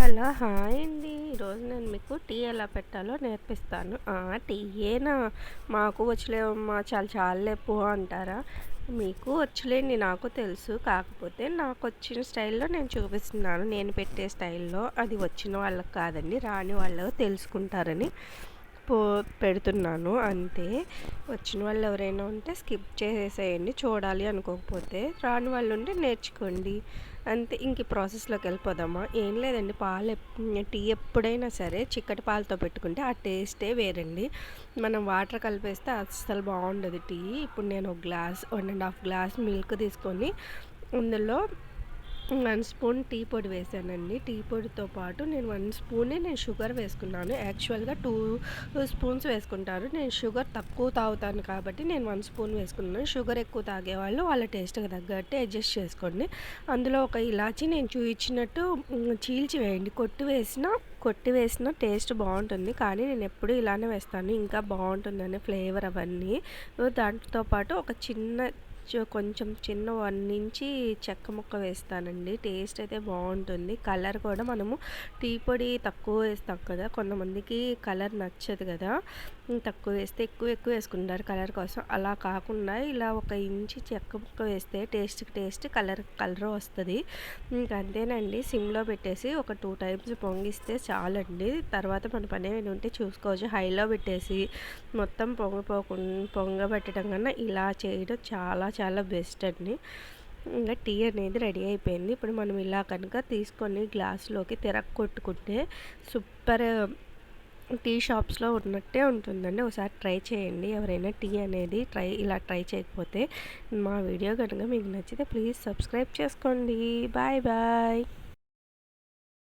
Hello hi అండి. ఈరోజు నేను మీకు టీ ఎలా పెట్టాలో నేర్పిస్తాను. టీ ఏనా? మాకు వచ్చలేమమ్మా చాలా చాలా పో అంటారా? మీకు వచ్చలేండి నాకు తెలుసు. కాకపోతే నాకు వచ్చిన స్టైల్లో నేను చూపిస్తున్నాను. నేను పెట్టే స్టైల్లో అది వచ్చిన వాళ్ళకి కాదండి రాని వాళ్ళకు తెలుసుకుంటారని. పో పెడుతున్నాను అంతే. వచ్చిన వాళ్ళు ఎవరైనా ఉంటే స్కిప్ చేసేసేయండి చూడాలి అనుకోకపోతే. రాని వాళ్ళు ఉంటే నేర్చుకోండి. అంతే ఇంక ప్రాసెస్లోకి వెళ్ళిపోదామా? ఏం లేదండి పాలు టీ ఎప్పుడైనా సరే చిక్కటి పాలతో పెట్టుకుంటే ఆ టేస్టే వేరండి. మనం వాటర్ కలిపేస్తే అస్సలు బాగుండదు టీ. ఇప్పుడు నేను ఒక glass one and half glass milk తీసుకొని అందులో వన్ స్పూన్ టీ పొడి వేసానండి. టీ పొడితో పాటు నేను వన్ స్పూనే నేను షుగర్ వేసుకున్నాను. యాక్చువల్గా టూ స్పూన్స్ వేసుకుంటారు. నేను షుగర్ తక్కువ తాగుతాను కాబట్టి నేను వన్ స్పూన్ వేసుకున్నాను. షుగర్ ఎక్కువ తాగేవాళ్ళు వాళ్ళ టేస్ట్కి తగ్గట్టు అడ్జస్ట్ చేసుకోండి. అందులో ఒక ఇలాచి నేను చూపించినట్టు చీల్చి వేయండి. కొట్టి వేసిన కొట్టి వేసిన టేస్ట్ బాగుంటుంది. కానీ నేను ఎప్పుడు ఇలానే వేస్తాను. ఇంకా బాగుంటుందని ఫ్లేవర్ అవన్నీ. దాంతో పాటు ఒక చిన్న కొంచెం చిన్న వన్ నుంచి చెక్క ముక్క వేస్తానండి. టేస్ట్ అయితే బాగుంటుంది కలర్ కూడా మనము టీ పొడి తక్కువ వేస్తాం కదా కొంతమందికి కలర్ నచ్చదు కదా తక్కువ వేస్తే ఎక్కువ ఎక్కువ వేసుకుంటారు కలర్ కోసం. అలా కాకుండా ఇలా ఒక ఇంచి చెక్క ముక్క వేస్తే టేస్ట్కి టేస్ట్ కలర్ కలర్ వస్తుంది. ఇంకా అంతేనండి. సిమ్లో పెట్టేసి ఒక టూ టైమ్స్ పొంగిస్తే చాలండి. తర్వాత మన పని ఉంటే చూసుకోవచ్చు. హైలో పెట్టేసి మొత్తం పొంగ పొంగబెట్టడం కన్నా ఇలా చేయడం చాలా చాలా బెస్ట్ అండి. ఇంకా టీ అనేది రెడీ అయిపోయింది. ఇప్పుడు మనం ఇలా కనుక తీసుకొని గ్లాస్లోకి తిరగ కొట్టుకుంటే సూపర్ టీ షాప్స్లో ఉన్నట్టే ఉంటుందండి. ఒకసారి ట్రై చేయండి. ఎవరైనా టీ అనేది ట్రై ఇలా ట్రై చేయకపోతే మా వీడియో కనుక మీకు నచ్చితే ప్లీజ్ సబ్స్క్రైబ్ చేసుకోండి. Bye bye.